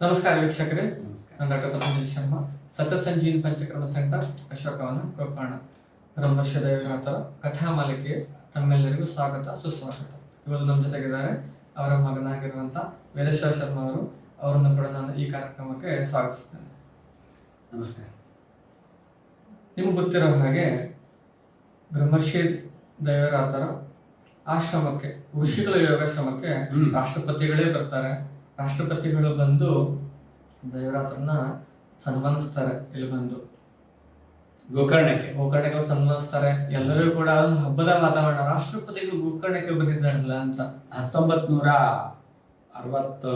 ನಮಸ್ಕಾರ ವೀಕ್ಷಕರೇ. ನಾನು ಡಾಕ್ಟರ್ ಪತಂಜಲಿ ಶರ್ಮಾ ಸಸ್ಯ ಸಂಜೀವಿನಿ ಪಂಚಕರ್ಮ ಸೆಂಟರ್ ಅಶೋಕವನ ಗೋಕರ್ಣ ಬ್ರಹ್ಮರ್ಷ ದೇವರಾತರ ಕಥಾಮಾಲಿಕೆ ತಮ್ಮೆಲ್ಲರಿಗೂ ಸ್ವಾಗತ ಸುಸ್ವಾಗತ. ಇವತ್ತು ನಮ್ಮ ಜೊತೆಗಿದ್ದಾರೆ. ಅವರ ಮಗನಾಗಿರುವಂತ ವೇದೇಶ್ವರ ಶರ್ಮ ಅವರು. ಅವರನ್ನು ಕೂಡ ನಾನು ಈ ಕಾರ್ಯಕ್ರಮಕ್ಕೆ ಸ್ವಾಗತಿಸ್ತೇನೆ. ನಮಸ್ತೆ ನಿಮ್ಗೆ ಗೊತ್ತಿರೋ ಹಾಗೆ ಬ್ರಹ್ಮರ್ಷಿ ದೇವರಾತರ ಆಶ್ರಮಕ್ಕೆ ಋಷಿಗಳ ಯೋಗಾಶ್ರಮಕ್ಕೆ ರಾಷ್ಟ್ರಪತಿಗಳೇ ಬರ್ತಾರೆ. ರಾಷ್ಟ್ರಪತಿಗಳು ಬಂದು ದೇವರಾತ್ರನ ಸನ್ಮಾನಿಸ್ತಾರೆ ಇಲ್ಲಿ ಬಂದು. ಗೋಕರ್ಣಕ್ಕೆ. ಗೋಕರ್ಣಕ್ಕೆ ಸನ್ಮಾನಿಸ್ತಾರೆ. ಎಲ್ಲರೂ ಕೂಡ ಒಂದು ಹಬ್ಬದ ವಾತಾವರಣ. ರಾಷ್ಟ್ರಪತಿಗಳು ಗೋಕರ್ಣಕ್ಕೆ ಬಂದಿದ್ದಾರಲ್ಲ ಅಂತ. ಹತ್ತೊಂಬತ್ ನೂರ ಅರವತ್ತು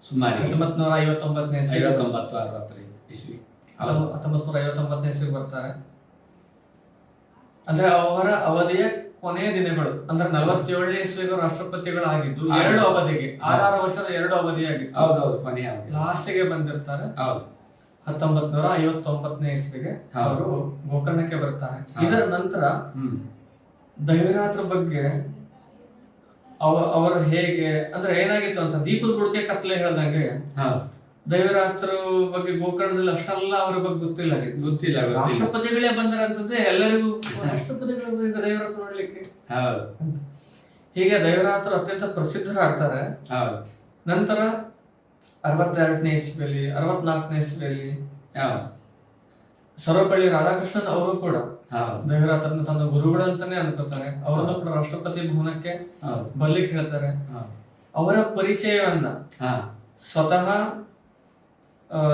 ಸುಮಾರು ಹತ್ತೊಂಬತ್ ನೂರ ಐವತ್ತೊಂಬತ್ತನೇ ಐವತ್ತೊಂಬತ್ತು ಅರವತ್ತೈದು ಇಸ್ವಿ. ಹತ್ತೊಂಬತ್ ನೂರ ಐವತ್ತೊಂಬತ್ತನೇ ಇಸ್ವಿ ಬರ್ತಾರೆ. ಅಂದ್ರೆ ಅವರ ಅವಧಿಯ ಕೊನೆಯ ದಿನಗಳು ಅಂದ್ರೆ ನಲವತ್ತೇಳನೇ ಇಸ್ವಿಗೂ ರಾಷ್ಟ್ರಪತಿಗಳಾಗಿದ್ದು ಆಗಿದ್ದು ಎರಡು ಅವಧಿಗೆ ಆರಾರು ವರ್ಷದ ಎರಡು ಅವಧಿಯಾಗಿತ್ತು. ಹೌದೌದು ಕೊನೆಯ ಲಾಸ್ಟ್ಗೆ ಬಂದಿರ್ತಾರೆ. ಹೌದು. ಹತ್ತೊಂಬತ್ ನೂರ ಐವತ್ತೊಂಬತ್ತನೇ ಇಸ್ವಿಗೆ ಅವರು ಗೋಕರ್ಣಕ್ಕೆ ಬರ್ತಾರೆ. ಇದರ ನಂತರ ದೈವರಾತ್ರ ಬಗ್ಗೆ ಅವ ಅವರು ಹೇಗೆ ಅಂದ್ರೆ ಏನಾಗಿತ್ತು ಅಂತ ದೀಪದ ಬುಡಕೆ ಕತ್ಲೆ ಹೇಳ್ದಂಗೆ ಹೌದು. ದೈವರಾತ್ರ ಬಗ್ಗೆ ಗೋಕರ್ಣದಲ್ಲಿ ಅಷ್ಟೆಲ್ಲ ಅವರ ಬಗ್ಗೆ ಗೊತ್ತಿಲ್ಲ. ಗೊತ್ತಿಲ್ಲ ರಾಷ್ಟ್ರಪತಿಗಳೇ ಬಂದರಂತಂದ್ರೆ ಎಲ್ಲರಿಗೂ ರಾಷ್ಟ್ರಪತಿಗಳು ದೈವರಾತ್ರ ನೋಡ್ಲಿಕ್ಕೆ. ಹೀಗೆ ದೈವರಾತ್ರ ಅತ್ಯಂತ ಪ್ರಸಿದ್ಧರಾಗ್ತಾರೆ. ನಂತರ ಅರವತ್ತೆರಡನೇ ಇಸ್ವಿಯಲ್ಲಿ ಅರವತ್ನಾಲ್ಕನೇ ಇಸ್ವಿಯಲ್ಲಿ ಸರ್ವಪಳ್ಳಿ ರಾಧಾಕೃಷ್ಣನ್ ಅವರು ಕೂಡ ದೈವರಾತ್ರನ ತನ್ನ ಗುರುಗಳಂತಾನೆ ಅನ್ಕೋತಾರೆ. ಅವರನ್ನು ಕೂಡ ರಾಷ್ಟ್ರಪತಿ ಭವನಕ್ಕೆ ಬರ್ಲಿಕ್ಕೆ ಹೇಳ್ತಾರೆ. ಅವರ ಪರಿಚಯವನ್ನ ಸ್ವತಃ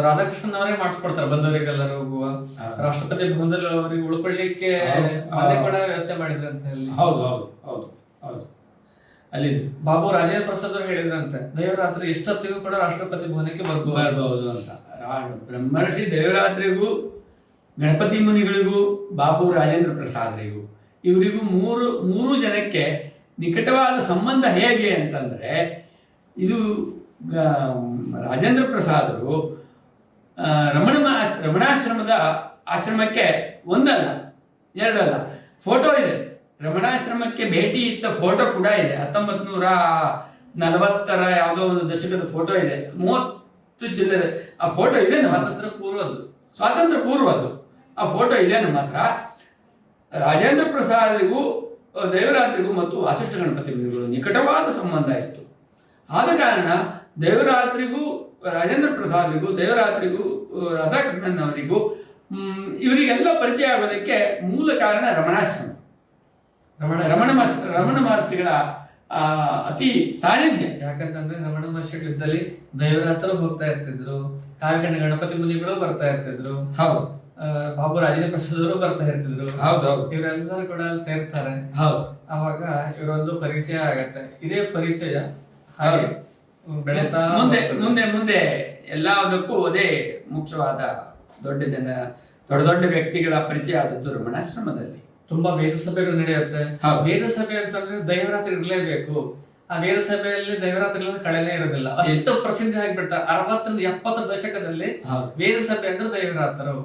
ರಾಧಾಕೃಷ್ಣನ್ ಅವರೇ ಮಾಡಿಸ್ಕೊಡ್ತಾರೆ ಬಂದವರಿಗೆಲ್ಲರಿಗೂ ಹೌದು. ರಾಷ್ಟ್ರಪತಿ ಭವನದಲ್ಲಿ ಅವರಿಗೆ ಉಳ್ಕೊಳ್ಳಿಕ್ಕೆ ಮನೆ ಕೂಡ ವ್ಯವಸ್ಥೆ ಮಾಡಿದ್ರಂತೆ ಅಲ್ಲಿ ಹೌದು ಹೌದು ಹೌದು ಹೌದು. ಅಲ್ಲಿ ಬಾಬು ರಾಜೇಂದ್ರ ಪ್ರಸಾದ್ ಅವರು ಹೇಳಿದ್ರಂತೆ ದೇವರಾತ್ರಿ ಎಷ್ಟೊತ್ತಿಗೂ ಕೂಡ ರಾಷ್ಟ್ರಪತಿ ಭವನಕ್ಕೆ ಬರ್ಬೋದು. ಬರ್ಬಹುದು ಅಂತ. ಬ್ರಹ್ಮರ್ಷಿ ದೇವರಾತ್ರಿಗೂ ಗಣಪತಿ ಮುನಿಗಳಿಗೂ ಬಾಬು ರಾಜೇಂದ್ರ ಪ್ರಸಾದರಿಗೂ ಇವರಿಗೂ ಮೂರು ಮೂರು ಜನಕ್ಕೆ ನಿಕಟವಾದ ಸಂಬಂಧ ಹೇಗೆ ಅಂತಂದ್ರೆ ಇದು ರಾಜೇಂದ್ರ ಪ್ರಸಾದರು ರಮಣ ರಮಣಾಶ್ರಮದ ಆಶ್ರಮಕ್ಕೆ ಒಂದಲ್ಲ, ಎರಡಲ್ಲ. ಫೋಟೋ ಇದೆ. ರಮಣಾಶ್ರಮಕ್ಕೆ ಭೇಟಿ ಇತ್ತ ಫೋಟೋ ಕೂಡ ಇದೆ. ಹತ್ತೊಂಬತ್ ನೂರ ನಲವತ್ತರ ಯಾವುದೋ ಒಂದು ದಶಕದ ಫೋಟೋ ಇದೆ. ಮೂವತ್ತು ಜಿಲ್ಲೆ ಆ ಫೋಟೋ ಇದೆ ಸ್ವಾತಂತ್ರ್ಯ ಪೂರ್ವದ್ದು. ಸ್ವಾತಂತ್ರ್ಯ ಪೂರ್ವದ್ದು. ಆ ಫೋಟೋ ಇದೆ ನಮ್ಮ ಹತ್ರ. ರಾಜೇಂದ್ರ ಪ್ರಸಾದಿಗೂ ದೇವರಾತ್ರಿಗೂ ಮತ್ತು ವಾಸಿಷ್ಠ ಗಣಪತಿ ನಿಕಟವಾದ ಸಂಬಂಧ ಇತ್ತು. ಆದ ಕಾರಣ ದೇವರಾತ್ರಿಗೂ ರಾಜೇಂದ್ರ ಪ್ರಸಾದ್ರಿಗೂ ದೇವರಾತ್ರಿಗೂ ರಾಧಾಕೃಷ್ಣನ್ ಅವರಿಗೂ ಇವರಿಗೆಲ್ಲ ಪರಿಚಯ ಆಗೋದಕ್ಕೆ ಮೂಲ ಕಾರಣ ರಮಣಾಶ್ರಮ. ರಮಣ ರಮಣ ರಮಣ ಮಹರ್ಷಿಗಳ ಅತಿ ಸಾನ್ನಿಧ್ಯ. ಯಾಕಂತಂದ್ರೆ ರಮಣ ಮಹರ್ಷಿಗಳಿದ್ದಲ್ಲಿ ದೇವರಾತ್ರ ಹೋಗ್ತಾ ಇರ್ತಿದ್ರು ಕಾವಿಗಣ್ಣ ಗಣಪತಿ ಮುನಿಗಳು ಬರ್ತಾ ಇರ್ತಿದ್ರು ಹೌದು. ಬಾಬು ರಾಜೇಂದ್ರ ಪ್ರಸಾದ್ ಅವರು ಬರ್ತಾ ಇರ್ತಿದ್ರು. ಹೌದು ಇವರೆಲ್ಲರೂ ಕೂಡ ಅಲ್ಲಿ ಸೇರ್ತಾರೆ. ಹೌದು. ಅವಾಗ ಇವರೊಂದು ಪರಿಚಯ ಆಗತ್ತೆ. ಇದೇ ಪರಿಚಯ. ಹಾಗೆ. ಬೆಳೀತಾ ಮುಂದೆ ಮುಂದೆ ಮುಂದೆ ಎಲ್ಲದಕ್ಕೂ ಅದೇ ಮುಖ್ಯವಾದ ದೊಡ್ಡ ಜನ ದೊಡ್ಡ ದೊಡ್ಡ ವ್ಯಕ್ತಿಗಳ ಪರಿಚಯ ಆದದ್ದು ರಮಣಾಶ್ರಮದಲ್ಲಿ. ತುಂಬಾ ವೇದ ಸಭೆಗಳು ನಡೆಯುತ್ತೆ. ವೇದ ಸಭೆ ಅಂತಂದ್ರೆ ದೈವರಾತ್ರಿ ಇರಲೇಬೇಕು. ಆ ವೇದ ಸಭೆಯಲ್ಲಿ ದೈವರಾತ್ರಿ ಕಳೆನೇ ಇರೋದಿಲ್ಲ. ಅಷ್ಟು ಪ್ರಸಿದ್ಧಿ ಆಗಿಬಿಡ್ತಾರೆ ಅರವತ್ತರಿಂದ ಎಪ್ಪತ್ತು ದಶಕದಲ್ಲಿ ವೇದ ಸಭೆ ಅಂದ್ರೆ ದೈವರಾತರು.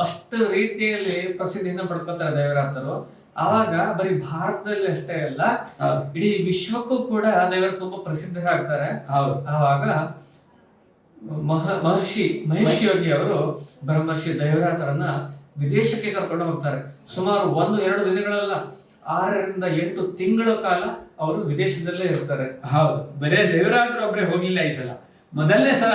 ಅಷ್ಟು ರೀತಿಯಲ್ಲಿ ಪ್ರಸಿದ್ಧಿಯನ್ನು ಪಡ್ಕೋತಾರೆ ದೈವರಾತರು. ಆವಾಗ ಬರೀ ಭಾರತದಲ್ಲಿ ಅಷ್ಟೇ ಅಲ್ಲ ಇಡೀ ವಿಶ್ವಕ್ಕೂ ಕೂಡ ದೇವರು ತುಂಬಾ ಪ್ರಸಿದ್ಧರಾಗ್ತಾರೆ. ಹೌದು. ಆವಾಗ ಮಹ ಮಹರ್ಷಿ ಮಹೇಶ್ ಯೋಗಿ ಅವರು ಬ್ರಹ್ಮರ್ಷಿ ದೈವರಾತರನ್ನ ವಿದೇಶಕ್ಕೆ ಕರ್ಕೊಂಡು ಹೋಗ್ತಾರೆ. ಸುಮಾರು ಒಂದು ಎರಡು ದಿನಗಳಲ್ಲ ಆರರಿಂದ ಎಂಟು ತಿಂಗಳ ಕಾಲ ಅವರು ವಿದೇಶದಲ್ಲೇ ಇರ್ತಾರೆ. ಹೌದು. ಬರೇ ದೇವರಾತ್ರು ಒಬ್ಬರೇ ಹೋಗ್ಲಿಲ್ಲ ಈ ಸಲ. ಮೊದಲನೇ ಸಲ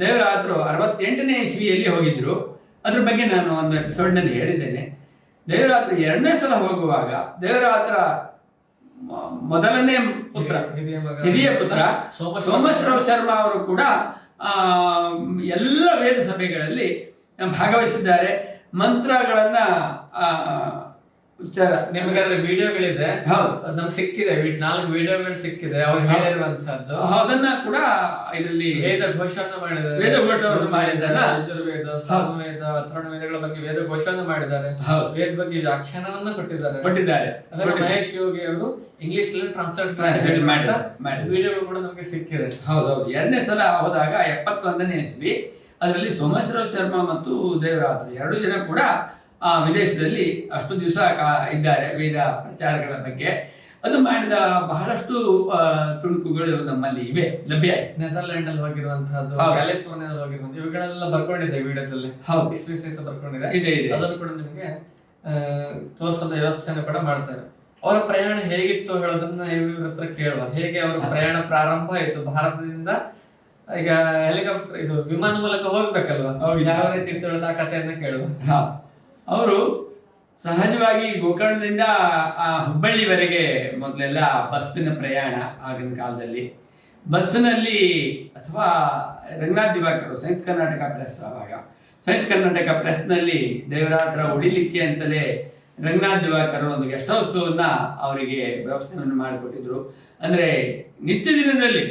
ದೇವರಾತ್ರು ಅರವತ್ತೆಂಟನೇ ಇಸ್ವಿಯಲ್ಲಿ ಹೋಗಿದ್ರು. ಅದ್ರ ಬಗ್ಗೆ ನಾನು ಒಂದು ಎಪಿಸೋಡ್ನಲ್ಲಿ ಹೇಳಿದ್ದೇನೆ. ದೇವರಾತ್ರಿ ಎರಡನೇ ಸಲ ಹೋಗುವಾಗ ದೇವರಾತ್ರ ಮೊದಲನೇ ಪುತ್ರ ಹಿರಿಯ ಪುತ್ರ ಸೋಮಶ್ರವ ಸೋಮೇಶ್ವರ ಶರ್ಮಾ. ಅವರು ಕೂಡ ಆ, ಎಲ್ಲ ವೇದ ಸಭೆಗಳಲ್ಲಿ ಭಾಗವಹಿಸಿದ್ದಾರೆ. ಮಂತ್ರಗಳನ್ನ ಉಚ್ಚಾರ. ನಿಮಗೆ ಅದ್ರ ವಿಡಿಯೋಗಳಿದೆ. ಹೌದು. ನಮ್ಗೆ ಸಿಕ್ಕಿದೆ. ನಾಲ್ಕು ವಿಡಿಯೋಗಳು ಸಿಕ್ಕಿದೆ. ಅವ್ರು ಹೇಳಿರುವಂತಹದ್ದು ಅದನ್ನ ಕೂಡ ಇದರಲ್ಲಿ ವೇದ ಘೋಷವನ್ನು ಮಾಡಿದ್ದಾರೆ. ವೇದ ಘೋಷವನ್ನು ಮಾಡಿದ್ದಾರೆ. ಯಜುರ್ವೇದ ಸಾಮವೇದ ಅಥರ್ಣ ವೇದಗಳ ಬಗ್ಗೆ ವೇದ ಘೋಷವನ್ನು ಮಾಡಿದ್ದಾರೆ. ಹೌದು. ವೇದ ಬಗ್ಗೆ ವ್ಯಾಖ್ಯಾನವನ್ನ ಕೊಟ್ಟಿದ್ದಾರೆ. ಕೊಟ್ಟಿದ್ದಾರೆ. ಅದನ್ನ ಮಹೇಶ್ ಯೋಗಿ ಅವರು ಇಂಗ್ಲಿಷ್ ಟ್ರಾನ್ಸ್ಲೇಟ್ Translate ಮಾಡಿದ್ದಾರೆ. ವಿಡಿಯೋಗಳು ಕೂಡ ನಮಗೆ ಸಿಕ್ಕಿದೆ. ಹೌದೌದು ಎರಡನೇ ಸಲ ಹೋದಾಗ ಎಪ್ಪತ್ತೊಂದನೇ ಇಸ್ವಿ. ಅದರಲ್ಲಿ ಸೋಮೇಶ್ವರ ಶರ್ಮಾ ಮತ್ತು ದೇವರಾತ್ರಿ. ಎರಡು ಜನ ಕೂಡ ವಿದೇಶದಲ್ಲಿ ಅಷ್ಟು ದಿವಸ ಇದ್ದಾರೆ ವೇದ ಪ್ರಚಾರಗಳ ಬಗ್ಗೆ. ಅದು ಮಾಡಿದ ಬಹಳಷ್ಟು ತುಣುಕುಗಳು ನಮ್ಮಲ್ಲಿ ಇವೆ ಲಭ್ಯ ನೆದರ್ಲ್ಯಾಂಡ್ ಅಲ್ಲಿ ಹೋಗಿರುವಂತಹದ್ದು ಕ್ಯಾಲಿಫೋರ್ನಿಯಾ ಕ್ಯಾಲಿಫೋರ್ನಿಯಾದಲ್ಲಿ ಹೋಗಿರುವಂತ ಇವುಗಳೆಲ್ಲ ಬರ್ಕೊಂಡಿದೆ ವಿಡಿಯೋದಲ್ಲಿ. ಹೌದು. ಸಹಿತ ಬರ್ಕೊಂಡಿದೆ. ಇದೆ ಇದೆ. ಅದನ್ನು ಕೂಡ ನಿಮಗೆ ತೋರಿಸೋದ ವ್ಯವಸ್ಥೆಯನ್ನು ಕೂಡ ಮಾಡ್ತಾರೆ. ಅವರ ಪ್ರಯಾಣ ಹೇಗಿತ್ತು ಹೇಳೋದನ್ನ ಇವ್ರ ಹತ್ರ ಕೇಳುವ. ಹೇಗೆ ಅವರ ಪ್ರಯಾಣ ಪ್ರಾರಂಭ ಆಯಿತು? ಭಾರತದಿಂದ ಈಗ ಹೆಲಿಕಾಪ್ಟರ್ ಇದು ವಿಮಾನ ಮೂಲಕ ಹೋಗ್ಬೇಕಲ್ವಾ. ಯಾವ ರೀತಿ ಆ ಕಥೆಯನ್ನ ಕೇಳುವ? ಅವರು ಸಹಜವಾಗಿ ಗೋಕರ್ಣದಿಂದ ಆ ಹುಬ್ಬಳ್ಳಿವರೆಗೆ ಮೊದಲೆಲ್ಲ ಬಸ್ಸಿನ ಪ್ರಯಾಣ ಆಗಿನ ಕಾಲದಲ್ಲಿ. ಬಸ್ಸಿನಲ್ಲಿ ಅಥವಾ ರಂಗನಾಥ್ ದಿವಾಕರ್, ಸಂಯುಕ್ತ ಕರ್ನಾಟಕ ಪ್ರೆಸ್ ಆವಾಗ. ಸಂಯುಕ್ತ ಕರ್ನಾಟಕ ಪ್ರೆಸ್ನಲ್ಲಿ ದೇವರಾತ್ರ ಉಳಿಲಿಕ್ಕೆ ಅಂತಲೇ ರಂಗನಾಥ್ ದಿವಾಕರ್ ಒಂದು ಗೆಸ್ಟ್ ಹೌಸನ್ನ ಅವರಿಗೆ ವ್ಯವಸ್ಥೆಯನ್ನು ಮಾಡಿಕೊಟ್ಟಿದ್ರು. ಅಂದ್ರೆ ನಿತ್ಯ ದಿನದಲ್ಲಿ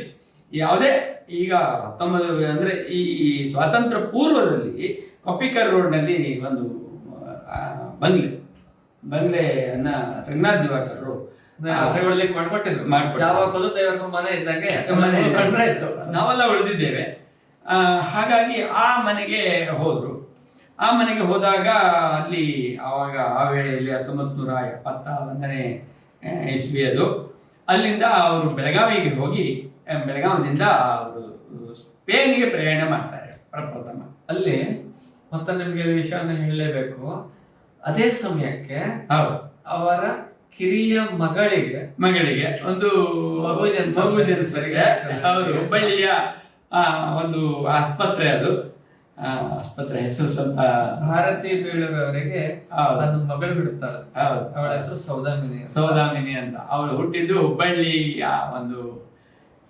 ಯಾವುದೇ ಈಗ ಹತ್ತೊಂಬತ್ತು ಅಂದ್ರೆ ಈ ಸ್ವಾತಂತ್ರ್ಯ ಪೂರ್ವದಲ್ಲಿ ಕೊಪ್ಪಿಕರ್ ರೋಡ್ನಲ್ಲಿ ಒಂದು ಬಂಗ್ಲೆ ಬಂಗ್ಲೆಯನ್ನ ರಂಗನಾಥ್ ದಿವಾಕರ್ ತಿಳುವಳಿಕೆ ಮಾಡ್ಕೊಟ್ಟಿದ್ರು. ಯಾವಾಗ ದೇವರ ಮನೆ ಇದ್ದಂಗೆ ಮನೆ ಕಂಡ್ರೆ ಇತ್ತು ನಾವೆಲ್ಲ ಉಳಿದಿದ್ದೇವೆ. ಹಾಗಾಗಿ ಆ ಮನೆಗೆ ಹೋದ್ರು. ಆ ಮನೆಗೆ ಹೋದಾಗ ಅಲ್ಲಿ ಆವಾಗ ಆ ವೇಳೆಯಲ್ಲಿ ಹತ್ತೊಂಬತ್ತು ನೂರ ಎಪ್ಪತ್ತ ಒಂದನೇ ಇಸ್ವಿ ಅದು. ಅಲ್ಲಿಂದ ಅವರು ಬೆಳಗಾವಿಗೆ ಹೋಗಿ ಬೆಳಗಾವಿಯಿಂದ ಅವರು ಸ್ಪೇನಿಗೆ ಪ್ರಯಾಣ ಮಾಡ್ತಾರೆ ಪ್ರಪ್ರಥಮ. ಅಲ್ಲಿ ಮತ್ತೆ ನಿಮಗೆ ವಿಷಯನ ವಿಷಯವನ್ನು ಹೇಳಲೇಬೇಕು. ಅದೇ ಸಮಯಕ್ಕೆ ಹೌದು. ಅವರ ಕಿರಿಯ ಮಗಳಿಗೆ ಮಗಳಿಗೆ ಒಂದು ಮಗು ಜನಸರಿಗೆ ಅವರು ಹುಬ್ಬಳ್ಳಿಯ ಆ, ಒಂದು ಆಸ್ಪತ್ರೆ ಅದು. ಆಸ್ಪತ್ರೆ ಹೆಸರು ಸ್ವಲ್ಪ ಭಾರತಿ ಬೀಳೂರವರಿಗೆ ಅದನ್ನು ನನ್ನ ಮಗಳು ಬಿಡುತ್ತಾಳೆ. ಹೌದು. ಅವಳ ಹೆಸರು ಸೌದಾಮಿನಿ ಸೌದಾಮಿನಿ ಅಂತ. ಅವಳು ಹುಟ್ಟಿದ್ದು ಹುಬ್ಬಳ್ಳಿಯ ಒಂದು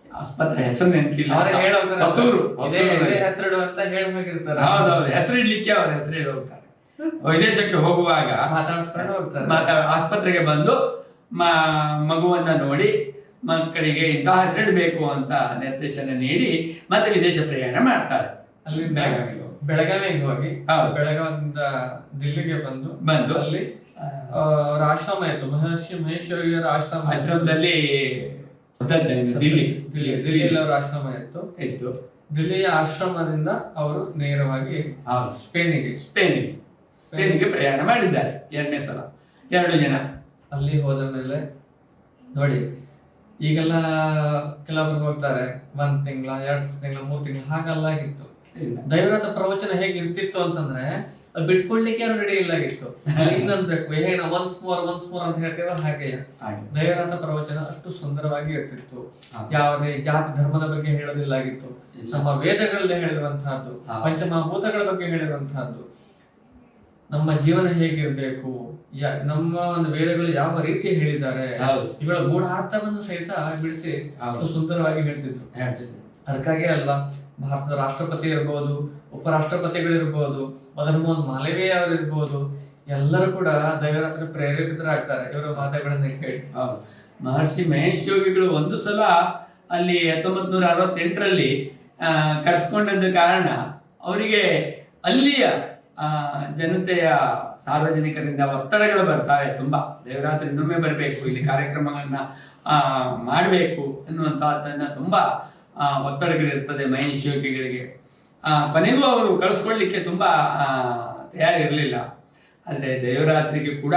ಆಸ್ಪತ್ರೆ ಹೆಸರು ನೆನಪಿಲ್ಲ. ಹೆಸರು ಹೇಳೋಗ್ತಾರೆ ಹೊಸೂರು ಇದೇ ಇದೇ ಹೊಸೂರಲ್ಲಿ. ಹೆಸರಿಡು ಅಂತ ಹೇಳಿ ಹೋಗಿರ್ತಾರೆ ಹೌದೌದು ಹೆಸರಿಡ್ಲಿಕ್ಕೆ ಅವ್ರ ಹೆಸರು ಹೇಳಿ ಹೋಗ್ತಾರೆ ವಿದೇಶಕ್ಕೆ ಹೋಗುವಾಗ ಮಾತಾಡಿಸ್ಕೊಂಡು ಹೋಗ್ತಾರೆ. ಮಾತಾ ಆಸ್ಪತ್ರೆಗೆ ಬಂದು ಮಗುವನ್ನ ನೋಡಿ ಮಕ್ಕಳಿಗೆ ಇಂತಹ ಹೆಸರಿಡಬೇಕು ಅಂತ ನಿರ್ದೇಶನ ನೀಡಿ ಮತ್ತೆ ವಿದೇಶ ಪ್ರಯಾಣ ಮಾಡ್ತಾರೆ. ಅಲ್ಲಿ ಬೆಳಗಾವಿಗೆ ಹೋಗಿ. ಬೆಳಗಾವಿಗೆ ಹೋಗಿ. ಬೆಳಗಾವಿಯಿಂದ ದಿಲ್ಲಿಗೆ ಬಂದು ಬಂದು ಅಲ್ಲಿ ಆಶ್ರಮ ಇತ್ತು ಮಹರ್ಷಿ ಮಹೇಶ್ವರಿಯರ ಆಶ್ರಮ ಆಶ್ರಮದಲ್ಲಿ ದಿಲ್ಲಿ. ದಿಲ್ಲಿ. ದಿಲ್ಲಿಯಲ್ಲಿ ಅವರ ಆಶ್ರಮ ಇತ್ತು. ಇತ್ತು. ದಿಲ್ಲಿಯ ಆಶ್ರಮದಿಂದ ಅವರು ನೇರವಾಗಿ ಸ್ಪೇನಿಗೆ. ಸ್ಪೇನಿಗೆ. ಸ್ಪೇನಿಗೆ ಪ್ರಯಾಣ ಮಾಡಿದ್ದಾರೆ ಎರಡನೇ ಸಲ. ಎರಡು ಜನ. ಅಲ್ಲಿ ಹೋದ ಮೇಲೆ ನೋಡಿ ಈಗೆಲ್ಲ ಕೆಲವರು ಹೋಗ್ತಾರೆ ಒಂದ್ ತಿಂಗಳ ಎರಡ್ ತಿಂಗಳ ಮೂರ್ ತಿಂಗಳ ಹಾಗಲ್ಲ ಆಗಿತ್ತು. ದೈವರಥ ಪ್ರವಚನ ಹೇಗೆ ಇರ್ತಿತ್ತು ಅಂತಂದ್ರೆ ಅದು ಬಿಟ್ಕೊಳ್ಲಿಕ್ಕೆ ಯಾರು ರೆಡಿ ಇಲ್ಲ ಆಗಿತ್ತು. ಇನ್ನೊಂದ್ ಬೇಕು ಏನ ಒನ್ಸ್ ಮೋರ್ ಒನ್ಸ್ ಮೋರ್ ಅಂತ ಹೇಳ್ತೇವ ಹಾಗೆ. ದೈವರಥ ಪ್ರವಚನ ಅಷ್ಟು ಸುಂದರವಾಗಿ ಇರ್ತಿತ್ತು. ಯಾವುದೇ ಜಾತಿ ಧರ್ಮದ ಬಗ್ಗೆ ಹೇಳೋದಿಲ್ಲ ಆಗಿತ್ತು. ನಮ್ಮ ವೇದಗಳಲ್ಲಿ ಹೇಳಿರುವಂತಹದ್ದು. ಪಂಚಮಹಾಭೂತಗಳ ಬಗ್ಗೆ ಹೇಳಿರುವಂತಹದ್ದು. ನಮ್ಮ ಜೀವನ ಹೇಗಿರ್ಬೇಕು ಯಾ- ನಮ್ಮ ಒಂದು ವೇದಗಳು ಯಾವ ರೀತಿ ಹೇಳಿದ್ದಾರೆ? ಹೌದು. ಇವುಗಳ ಗೂಢಾರ್ಥವನ್ನು ಸಹಿತ ಬಿಡಿಸಿ ಸುಂದರವಾಗಿ ಹೇಳ್ತಿದ್ರು. ಹೇಳ್ತಿದ್ರು. ಅದಕ್ಕಾಗಿ ಅಲ್ವಾ ಭಾರತದ ರಾಷ್ಟ್ರಪತಿ ಇರ್ಬೋದು ಉಪರಾಷ್ಟ್ರಪತಿಗಳಿರ್ಬೋದು ಮದನ್ ಮೋಹನ್ ಮಾಲವೀಯ ಅವರು ಇರ್ಬೋದು ಎಲ್ಲರೂ ಕೂಡ ದೈವರಾತ್ರಿ ಪ್ರೇರೇಪಿತರಾಗ್ತಾರೆ. ಇವರ ಮಾತುಗಳನ್ನ ಕೇಳಿ. ಮಹರ್ಷಿ ಮಹೇಶ್ ಯೋಗಿಗಳು ಒಂದು ಸಲ ಅಲ್ಲಿ ಹತ್ತೊಂಬತ್ ನೂರ ಅರವತ್ತೆಂಟರಲ್ಲಿ ಕರೆಸ್ಕೊಂಡಿದ್ದ ಕಾರಣ ಅವರಿಗೆ ಅಲ್ಲಿಯ ಜನತೆಯ ಸಾರ್ವಜನಿಕರಿಂದ ಒತ್ತಡಗಳು ಬರ್ತಾವೆ. ತುಂಬಾ. ದೇವರಾತ್ರಿ ಇನ್ನೊಮ್ಮೆ ಬರಬೇಕು. ಇಲ್ಲಿ ಕಾರ್ಯಕ್ರಮಗಳನ್ನ ಮಾಡಬೇಕು ಅನ್ನುವಂತಹದ್ದನ್ನ ತುಂಬಾ ಒತ್ತಡಗಳಿರ್ತದೆ ಮಹೇಶ್ ಯೋಗಿಗಳಿಗೆ ಕೊನೆಗೂ ಅವರು ಕಳಿಸ್ಕೊಡ್ಲಿಕ್ಕೆ ತುಂಬಾ ತಯಾರಿರಲಿಲ್ಲ. ಆದರೆ ದೇವರಾತ್ರಿಗೆ ಕೂಡ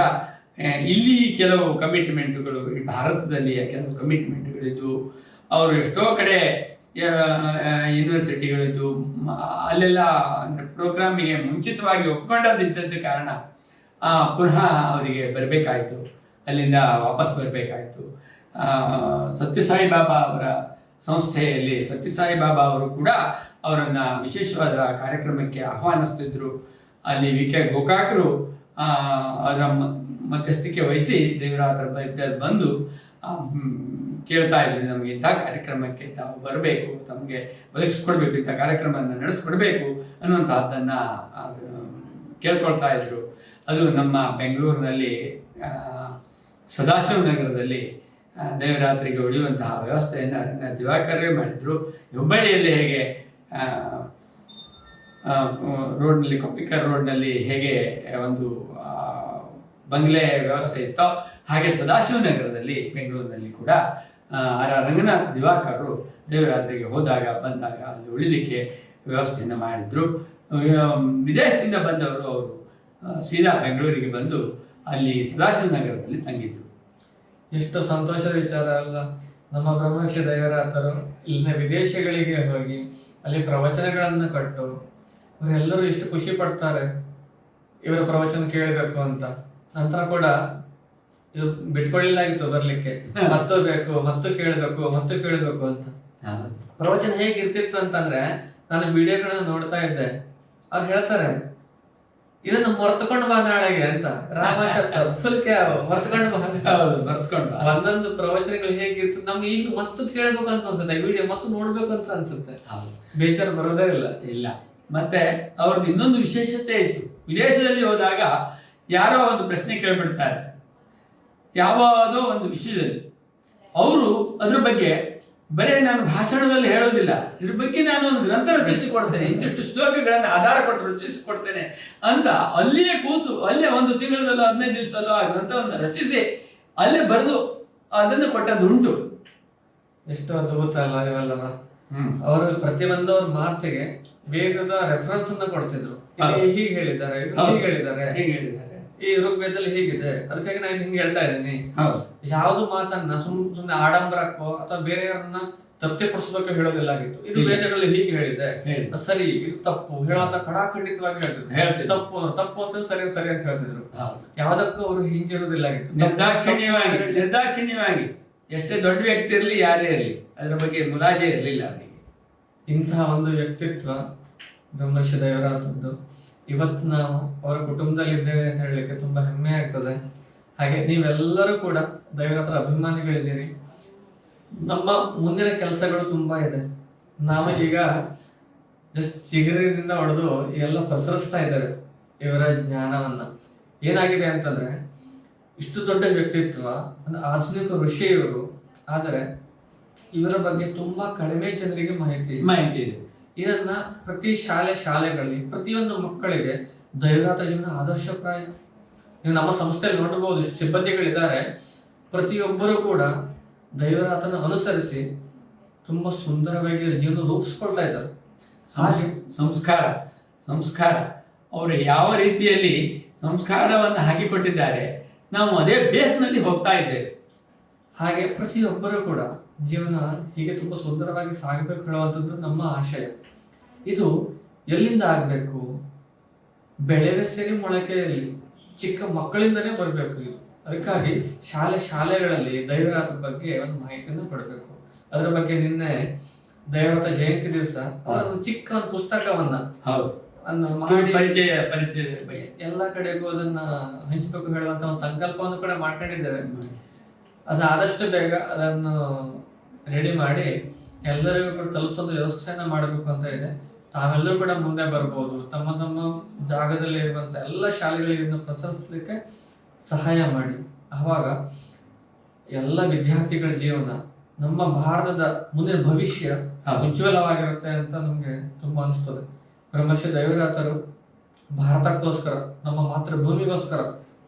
ಇಲ್ಲಿ ಕೆಲವು ಕಮಿಟ್ಮೆಂಟ್ಗಳು, ಈ ಭಾರತದಲ್ಲಿಯ ಕೆಲವು ಕಮಿಟ್ಮೆಂಟ್ಗಳಿದ್ದು, ಅವರು ಎಷ್ಟೋ ಕಡೆ ಯೂನಿವರ್ಸಿಟಿಗಳಿದ್ದು ಅಲ್ಲೆಲ್ಲ ಪ್ರೋಗ್ರಾಮಿಗೆ ಮುಂಚಿತವಾಗಿ ಒಪ್ಕೊಂಡದಿದ್ದದ ಕಾರಣ ಪುನಃ ಅವರಿಗೆ ಬರಬೇಕಾಯಿತು. ಅಲ್ಲಿಂದ ವಾಪಸ್ ಬರಬೇಕಾಯಿತು. ಸತ್ಯಸಾಯಿ ಬಾಬಾ ಅವರ ಸಂಸ್ಥೆಯಲ್ಲಿ ಸತ್ಯಸಾಯಿ ಬಾಬಾ ಅವರು ಕೂಡ ಅವರನ್ನು ವಿಶೇಷವಾದ ಕಾರ್ಯಕ್ರಮಕ್ಕೆ ಆಹ್ವಾನಿಸ್ತಿದ್ರು. ಅಲ್ಲಿ ವಿ ಕೆ ಗೋಕಾಕರು ಅದರ ಮಧ್ಯಸ್ಥಿಕೆ ವಹಿಸಿ ದೇವರಾತ್ರ ಬಂದು ಕೇಳ್ತಾ ಇದ್ರು ನಮಗೆ ಇಂಥ ಕಾರ್ಯಕ್ರಮಕ್ಕೆ ತಾವು ಬರಬೇಕು ತಮಗೆ ಒದಗಿಸ್ಕೊಡ್ಬೇಕು ಇಂಥ ಕಾರ್ಯಕ್ರಮವನ್ನು ನಡೆಸ್ಕೊಡ್ಬೇಕು ಅನ್ನುವಂಥದ್ದನ್ನ ಆ, ಕೇಳ್ಕೊಳ್ತಾ ಇದ್ರು. ಅದು ನಮ್ಮ ಬೆಂಗಳೂರಿನಲ್ಲಿ ಸದಾಶಿವ ನಗರದಲ್ಲಿ ದೇವರಾತ್ರಿಗೆ ಉಳಿಯುವಂತಹ ವ್ಯವಸ್ಥೆಯನ್ನು ನನ್ನ ದಿವಾಕರೇ ಮಾಡಿದ್ರು. ಹುಬ್ಬಳ್ಳಿಯಲ್ಲಿ ಹೇಗೆ ರೋಡ್ನಲ್ಲಿ ಕೊಪ್ಪಿಕರ್ ರೋಡ್ನಲ್ಲಿ ಹೇಗೆ ಒಂದು ಬಂಗ್ಲೆ ವ್ಯವಸ್ಥೆ ಇತ್ತೋ ಹಾಗೆ ಸದಾಶಿವ ನಗರದಲ್ಲಿ ಬೆಂಗಳೂರಿನಲ್ಲಿ ಕೂಡ ರಂಗನಾಥ್ ದಿವಾಕರರು ದೇವರಾತ್ರಿಗೆ ಹೋದಾಗ, ಬಂದಾಗ ಅಲ್ಲಿ ಉಳಿಲಿಕ್ಕೆ ವ್ಯವಸ್ಥೆಯನ್ನು ಮಾಡಿದ್ರು. ವಿದೇಶದಿಂದ ಬಂದವರು ಅವರು ಸೀದಾ ಬೆಂಗಳೂರಿಗೆ ಬಂದು ಅಲ್ಲಿ ಸದಾಶಿವ ನಗರದಲ್ಲಿ ತಂಗಿದ್ರು. ಎಷ್ಟು ಸಂತೋಷದ ವಿಚಾರ ಅಲ್ಲ. ನಮ್ಮ ಬ್ರಹ್ಮಶ್ರೀ ದೇವರಾತರು ಇಲ್ಲಿನ ವಿದೇಶಗಳಿಗೆ ಹೋಗಿ ಅಲ್ಲಿ ಪ್ರವಚನಗಳನ್ನು ಕೊಟ್ಟು ಇವರೆಲ್ಲರೂ ಎಷ್ಟು ಖುಷಿ ಪಡ್ತಾರೆ. ಇವರ ಪ್ರವಚನ ಕೇಳಬೇಕು ಅಂತ. ನಂತರ ಕೂಡ ಇವ್ರು ಬಿಟ್ಕೊಳ್ಳಿಲ್ಲಾಗಿತ್ತು ಬರ್ಲಿಕ್ಕೆ. ಹತ್ತು ಬೇಕು ಹತ್ತು ಕೇಳಬೇಕು ಹತ್ತು ಕೇಳಬೇಕು ಅಂತ. ಪ್ರವಚನ ಹೇಗಿರ್ತಿತ್ತು ಅಂತಂದ್ರೆ ನಾನು ವಿಡಿಯೋಗಳನ್ನ ನೋಡ್ತಾ ಇದ್ದೆ. ಅವ್ರು ಹೇಳ್ತಾರೆ ಇದನ್ನ ಮರ್ತಕೊಂಡು ಬಾ ನಾಳೆಗೆ ಅಂತ. ರಾಮ ಶಬ್ದ ಫುಲ್ ಮರ್ತಕೊಂಡು ಬಾ. ಹೌದು ಬಾ. ಒಂದೊಂದು ಪ್ರವಚನಗಳು ಹೇಗಿರ್ತದೆ ನಮ್ಗೆ ಈಗ ಮತ್ತು ಕೇಳಬೇಕು ಅಂತ ಅನ್ಸುತ್ತೆ. ವಿಡಿಯೋ ಮತ್ತು ನೋಡ್ಬೇಕು ಅಂತ ಅನ್ಸುತ್ತೆ. ಬೇಜಾರು ಬರೋದೇ ಇಲ್ಲ. ಇಲ್ಲ. ಮತ್ತೆ ಅವ್ರದ್ದು ಇನ್ನೊಂದು ವಿಶೇಷತೆ ಇತ್ತು. ವಿದೇಶದಲ್ಲಿ ಹೋದಾಗ ಯಾರೋ ಒಂದು ಪ್ರಶ್ನೆ ಕೇಳ್ಬಿಡ್ತಾರೆ. ಯಾವುದೋ ಒಂದು ವಿಷಯದಲ್ಲಿ. ಅವರು ಅದ್ರ ಬಗ್ಗೆ ಬರೀ ನಾನು ಭಾಷಣದಲ್ಲಿ ಹೇಳೋದಿಲ್ಲ. ಇದ್ರ ಬಗ್ಗೆ ನಾನು ಒಂದು ಗ್ರಂಥ ರಚಿಸಿ ಕೊಡ್ತೇನೆ ಇಂತಿಷ್ಟು ಶ್ಲೋಕಗಳನ್ನು ಆಧಾರ ಕೊಟ್ಟು ರಚಿಸಿ ಕೊಡ್ತೇನೆ ಅಂತ ಅಲ್ಲಿಯೇ ಕೂತು ಅಲ್ಲೇ ಒಂದು ತಿಂಗಳಲ್ಲೋ ಹದಿನೈದು ದಿವಸದಲ್ಲೋ ಆ ಗ್ರಂಥವನ್ನು ರಚಿಸಿ ಅಲ್ಲೇ ಬರೆದು ಅದನ್ನು ಕೊಟ್ಟದ್ದುಂಟು ಎಷ್ಟು ಅದ್ಭುತ ಅಲ್ಲ ಹ್ಮ್. ಅವರು ಪ್ರತಿಯೊಂದು ಒಂದು ಮಾತಿಗೆ ವೇದದ ರೆಫರೆನ್ಸ್ ಅನ್ನ ಕೊಡ್ತಿದ್ರು. ಹೀಗೆ ಹೇಳಿದ್ದಾರೆ ಹೀಗೆ ಹೇಳಿದ್ದಾರೆ. ಹೀಗೆ ಹೇಳಿದ್ದಾರೆ. ಈ ಋಗ್ವೇದದಲ್ಲಿ ಹೀಗಿದೆ. ಅದಕ್ಕಾಗಿ ನಾನು ಹಿಂಗೆ ಹೇಳ್ತಾ ಇದ್ದೀನಿ. ಯಾವ್ದು ಮಾತನ್ನ ಸುಮ್ ಸುಮ್ನೆ ಆಡಂಬರಕ್ಕೋ ಅಥವಾ ಬೇರೆಯವರನ್ನ ತೃಪ್ತಿಪಡಿಸಬೇಕು ಹೇಳೋದಿಲ್ಲಾಗಿತ್ತು. ಇದು. ವೇದಗಳಲ್ಲಿ ಹೀಗೆ ಹೇಳಿದೆ. ಹೇಳಿ. ಸರಿ ಇದು ತಪ್ಪು ಹೇಳೋಂತ ಕಡಾಖಂಡಿತವಾಗಿ ಹೇಳ್ತಿದ್ರು. ತಪ್ಪು ಅಂದ್ರೆ ತಪ್ಪು ಅಂತ ಸರಿ ಸರಿ ಅಂತ ಹೇಳ್ತಿದ್ರು. ಯಾವ್ದಕ್ಕೂ ಅವರು ಹಿಂಜಿರುವುದಿಲ್ಲಾಗಿತ್ತು ತಪ್ಪು- ನಿರ್ದಾಕ್ಷಿಣ್ಯವಾಗಿ ನಿರ್ದಾಕ್ಷಿಣ್ಯವಾಗಿ ಎಷ್ಟೇ ದೊಡ್ಡ ವ್ಯಕ್ತಿ ಇರಲಿ ಯಾರೇ ಇರಲಿ ಅದರ ಬಗ್ಗೆ ಮುಲಾಜೆ ಇರಲಿಲ್ಲ ಅವನಿಗೆ. ಇಂತಹ ಒಂದು ವ್ಯಕ್ತಿತ್ವ ಬ್ರಹ್ಮರ್ಷಿ ದೇವರಾತದ್ದು ಇವತ್ತು ನಾವು ಅವರ ಕುಟುಂಬದಲ್ಲಿದ್ದೇವೆ ಅಂತ ಹೇಳಲಿಕ್ಕೆ ತುಂಬಾ ಹೆಮ್ಮೆ ಆಗ್ತದೆ. ಹಾಗೆ ನೀವೆಲ್ಲರೂ ಕೂಡ ದೈವರಾತ್ರ ಅಭಿಮಾನಿಗಳಿದ್ದೀರಿ. ನಮ್ಮ ಮುಂದಿನ ಕೆಲಸಗಳು ತುಂಬಾ ಇದೆ. ನಾವು ಈಗ ಜಸ್ಟ್ ಚಿಗುರಿನಿಂದ ಹೊಡೆದು ಎಲ್ಲ ಪ್ರಸರಿಸ್ತಾ ಇದ್ದಾರೆ ಇವರ ಜ್ಞಾನವನ್ನ. ಏನಾಗಿದೆ ಅಂತಂದ್ರೆ, ಇಷ್ಟು ದೊಡ್ಡ ವ್ಯಕ್ತಿತ್ವ ಅಂದ್ರೆ ಆಧುನಿಕ ಋಷಿ ಇವರು ಆದರೆ ಇವರ ಬಗ್ಗೆ ತುಂಬಾ ಕಡಿಮೆ ಜನರಿಗೆ ಮಾಹಿತಿ. ಮಾಹಿತಿ ಇದೆ. ಇದನ್ನ ಪ್ರತಿ ಶಾಲೆ ಶಾಲೆಗಳಲ್ಲಿ ಪ್ರತಿಯೊಂದು ಮಕ್ಕಳಿಗೆ ದೈವರಾತ ಜೀವನ ಆದರ್ಶಪ್ರಾಯ ನೀವು ನಮ್ಮ ಸಂಸ್ಥೆಯಲ್ಲಿ ನೋಡಬಹುದು ಇಷ್ಟು ಸಿಬ್ಬಂದಿಗಳಿದ್ದಾರೆ. ಪ್ರತಿಯೊಬ್ಬರು ಕೂಡ ದೈವರಾತನ ಅನುಸರಿಸಿ ತುಂಬಾ ಸುಂದರವಾಗಿ ಜೀವನ ರೂಪಿಸ್ಕೊಳ್ತಾ ಇದ್ದಾರೆ. ಸಂಸ್- ಸಂಸ್ಕಾರ ಸಂಸ್ಕಾರ. ಅವರು ಯಾವ ರೀತಿಯಲ್ಲಿ ಸಂಸ್ಕಾರವನ್ನು ಹಾಕಿಕೊಟ್ಟಿದ್ದಾರೆ ನಾವು ಅದೇ ಬೇಸ್ನಲ್ಲಿ ಹೋಗ್ತಾ ಇದ್ದೇವೆ. ಹಾಗೆ ಪ್ರತಿಯೊಬ್ಬರು ಕೂಡ ಜೀವನ ಹೀಗೆ ತುಂಬಾ ಸುಂದರವಾಗಿ ಸಾಗಬೇಕು ಹೇಳುವಂಥದ್ದು ನಮ್ಮ ಆಶಯ. ಇದು ಎಲ್ಲಿಂದ ಆಗಬೇಕು? ಬೆಳೆವೆ ಸೇರಿ ಮೊಳಕೆಯಲ್ಲಿ ಚಿಕ್ಕ ಮಕ್ಕಳಿಂದನೇ ಬರಬೇಕು ಇದು. ಅದಕ್ಕಾಗಿ ಶಾಲೆ ಶಾಲೆಗಳಲ್ಲಿ ದೈವರಾತ್ರ ಬಗ್ಗೆ ಒಂದು ಮಾಹಿತಿಯನ್ನು ಕೊಡಬೇಕು. ಅದರ ಬಗ್ಗೆ ನಿನ್ನೆ ದೈವರಾತ ಜಯಂತಿ ದಿವಸ ಒಂದು ಚಿಕ್ಕ ಒಂದು ಪುಸ್ತಕವನ್ನ ಪರಿಚಯ ಪರಿಚಯ ಎಲ್ಲ ಕಡೆಗೂ ಅದನ್ನ ಹಂಚಬೇಕು ಹೇಳುವಂತ ಒಂದು ಸಂಕಲ್ಪವನ್ನು ಕೂಡ ಮಾಡ್ಕೊಂಡಿದ್ದೇವೆ. ಅದು ಆದಷ್ಟು ಬೇಗ ಅದನ್ನು ರೆಡಿ ಮಾಡಿ ಎಲ್ಲರಿಗೂ ಕೂಡ ತಲುಪಿಸೋದು ವ್ಯವಸ್ಥೆಯನ್ನು ಮಾಡಬೇಕು ಅಂತ ಇದೆ. ತಾವೆಲ್ಲರೂ ಕೂಡ ಮುಂದೆ ಬರ್ಬೋದು. ತಮ್ಮ ತಮ್ಮ ಜಾಗದಲ್ಲಿ ಇರುವಂತ ಎಲ್ಲ ಶಾಲೆಗಳಿಗೆ ಇದನ್ನು ಪ್ರಸರಿಸಲಿಕ್ಕೆ ಸಹಾಯ ಮಾಡಿ. ಆವಾಗ ಎಲ್ಲ ವಿದ್ಯಾರ್ಥಿಗಳ ಜೀವನ ನಮ್ಮ ಭಾರತದ ಮುಂದಿನ ಭವಿಷ್ಯ ಉಜ್ವಲವಾಗಿರುತ್ತೆ ಅಂತ ನಮಗೆ ತುಂಬಾ ಅನಿಸ್ತದೆ. ಬ್ರಹ್ಮಶ್ರೀ ದೈವದಾತರು ಭಾರತಕ್ಕೋಸ್ಕರ ನಮ್ಮ ಮಾತೃಭೂಮಿಗೋಸ್ಕರ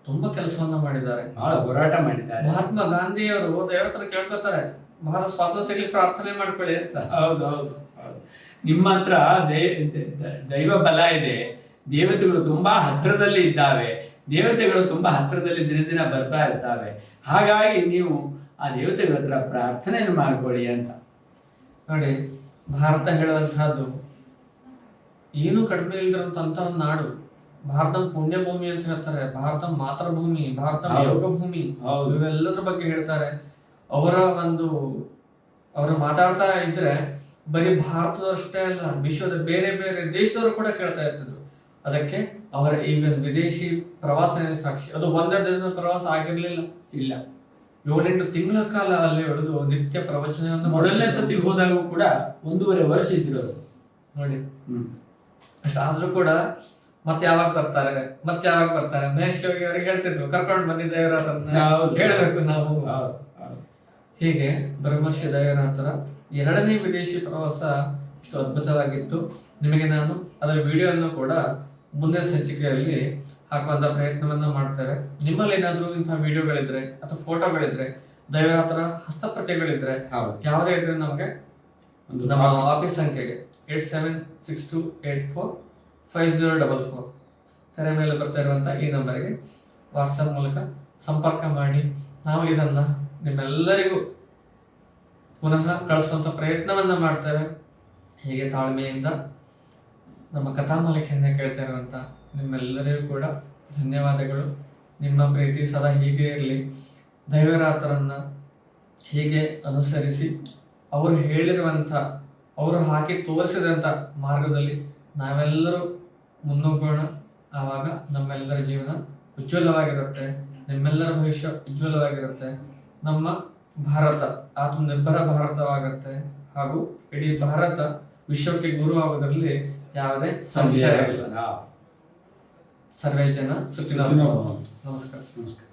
ತುಂಬಾ ಕೆಲಸವನ್ನ ಮಾಡಿದ್ದಾರೆ. ಬಹಳ ಹೋರಾಟ ಮಾಡಿದ್ದಾರೆ. ಮಹಾತ್ಮ ಗಾಂಧಿಯವರು ದೇವರ ಕೇಳ್ಕೊತಾರೆ. ಬಹಳ ಸ್ವಾತಂತ್ರ್ಯ ಸಿಗ್ಲಿಕ್ಕೆ ಪ್ರಾರ್ಥನೆ ಮಾಡ್ಕೊಳ್ಳಿ ಅಂತ. ಹೌದು ಹೌದು ನಿಮ್ಮ ಹತ್ರ ದೈವ ಬಲ ಇದೆ. ದೇವತೆಗಳು ತುಂಬಾ ಹತ್ರದಲ್ಲಿ ಇದ್ದಾವೆ. ದೇವತೆಗಳು ತುಂಬಾ ಹತ್ರದಲ್ಲಿ ದಿನ ದಿನ ಬರ್ತಾ ಇರ್ತಾವೆ. ಹಾಗಾಗಿ ನೀವು ಆ ದೇವತೆಗಳ ಹತ್ರ ಪ್ರಾರ್ಥನೆಯನ್ನು ಮಾಡ್ಕೊಳ್ಳಿ ಅಂತ. ನೋಡಿ ಭಾರತ ಹೇಳುವಂತಹದ್ದು ಏನು ಕಡಿಮೆ ಇಲ್ದಿರುವಂತ ಒಂದು ನಾಡು ಭಾರತ ಪುಣ್ಯ ಭೂಮಿ ಅಂತ ಹೇಳ್ತಾರೆ. ಭಾರತ ಮಾತೃಭೂಮಿ ಭಾರತ. ಯೋಗ ಭೂಮಿ ಇವೆಲ್ಲದರ ಬಗ್ಗೆ ಹೇಳ್ತಾರೆ. ಅವರ ಒಂದು ಅವರು ಮಾತಾಡ್ತಾ ಇದ್ರೆ ಬರೀ ಭಾರತದಷ್ಟೇ ಅಲ್ಲ ವಿಶ್ವದ ಬೇರೆ ಬೇರೆ ದೇಶದವರು ಕೂಡ ಕೇಳ್ತಾ ಇರ್ತಿದ್ರು. ಅದಕ್ಕೆ ಅವರ ಈವನ್ ವಿದೇಶಿ ಪ್ರವಾಸ ಸಾಕ್ಷಿ ಅದು ಒಂದೆರಡು ದಿನದ ಪ್ರವಾಸ ಆಗಿರ್ಲಿಲ್ಲ. ಇಲ್ಲ. ಏಳೆಂಟು ತಿಂಗಳ ಕಾಲ ಅಲ್ಲಿ ಉಳಿದು ನಿತ್ಯ ಪ್ರವಚನವನ್ನು ಮೊದಲನೇ. ಸತಿ ಹೋದಾಗೂ ಕೂಡ ಒಂದೂವರೆ ವರ್ಷ ಇದ್ರು ನೋಡಿ. ಅಷ್ಟಾದ್ರೂ ಕೂಡ ಮತ್ತೆ ಯಾವಾಗ ಬರ್ತಾರೆ? ಮತ್ತೆ ಯಾವಾಗ ಬರ್ತಾರೆ? ಮಹೇಶ್ ಯೋಗಿ ಅವರಿಗೆ ಹೇಳ್ತಿದ್ರು. ಕರ್ಕೊಂಡು ಬಂದಿ ಹೌದು. ಹೇಳಬೇಕು ನಾವು. ಹೀಗೆ ಬ್ರಹ್ಮಶ್ರೀ ದೈವನಾಥರ ಎರಡನೇ ವಿದೇಶಿ ಪ್ರವಾಸ ಇಷ್ಟು ಅದ್ಭುತವಾಗಿತ್ತು. ನಿಮಗೆ ನಾನು ಅದರ ವಿಡಿಯೋವನ್ನು ಕೂಡ ಮುಂದಿನ ಸಂಚಿಕೆಯಲ್ಲಿ ಹಾಕುವಂತ ಪ್ರಯತ್ನವನ್ನ ಮಾಡ್ತಾರೆ ನಿಮ್ಮಲ್ಲಿ ಏನಾದ್ರೂ ಇಂತಹ ವಿಡಿಯೋಗಳಿದ್ರೆ ಅಥವಾ ಫೋಟೋಗಳಿದ್ರೆ ದೈವರಾತ್ರ ಹಸ್ತಪ್ರತಿಗಳಿದ್ರೆ ಯಾವುದೇ ಇದ್ರೆ ನಮಗೆ ಒಂದು ನಮ್ಮ ಆಫೀಸ್ ಸಂಖ್ಯೆಗೆ eight seven six two eight four five zero double four ತೆರೆ ಮೇಲೆ ಬರ್ತಾ ಇರುವಂಥ ಈ ನಂಬರ್ಗೆ ವಾಟ್ಸಪ್ ಮೂಲಕ ಸಂಪರ್ಕ ಮಾಡಿ ನಾವು ಇದನ್ನು ನಿಮ್ಮೆಲ್ಲರಿಗೂ ಪುನಃ ಕಳಿಸುವಂತ ಪ್ರಯತ್ನವನ್ನು ಮಾಡ್ತೇವೆ. ಹೀಗೆ ತಾಳ್ಮೆಯಿಂದ ನಮ್ಮ ಕಥಾಮಾಲಿಕೆಯನ್ನ ಕೇಳ್ತಾ ಇರುವಂಥ ನಿಮ್ಮೆಲ್ಲರಿಗೂ ಕೂಡ ಧನ್ಯವಾದಗಳು. ನಿಮ್ಮ ಪ್ರೀತಿ ಸದಾ ಹೀಗೆ ಇರಲಿ. ದೈವರಾತರನ್ನ ಹೀಗೆ ಅನುಸರಿಸಿ ಅವರು ಹೇಳಿರುವಂಥ ಅವರು ಹಾಕಿ ತೋರಿಸಿದಂಥ ಮಾರ್ಗದಲ್ಲಿ ನಾವೆಲ್ಲರೂ ಮುನ್ನುಗ್ಗೋಣ ಆವಾಗ ನಮ್ಮೆಲ್ಲರ ಜೀವನ ಉಜ್ವಲವಾಗಿರುತ್ತೆ. ನಿಮ್ಮೆಲ್ಲರ ಭವಿಷ್ಯ ಉಜ್ವಲವಾಗಿರುತ್ತೆ. ನಮ್ಮ ಭಾರತ ಆತ್ಮನಿರ್ಭರ ಭಾರತವಾಗುತ್ತೆ. ಹಾಗೂ ಇಡೀ ಭಾರತ ವಿಶ್ವಕ್ಕೆ ಗುರು ಆಗೋದ್ರಲ್ಲಿ ಯಾವುದೇ ಸಂಶಯ ಇಲ್ಲ ಹಾ. ಸರ್ವೇ ಜನ ಸುಖಿನೋ. ನಮಸ್ಕಾರ. ನಮಸ್ಕಾರ.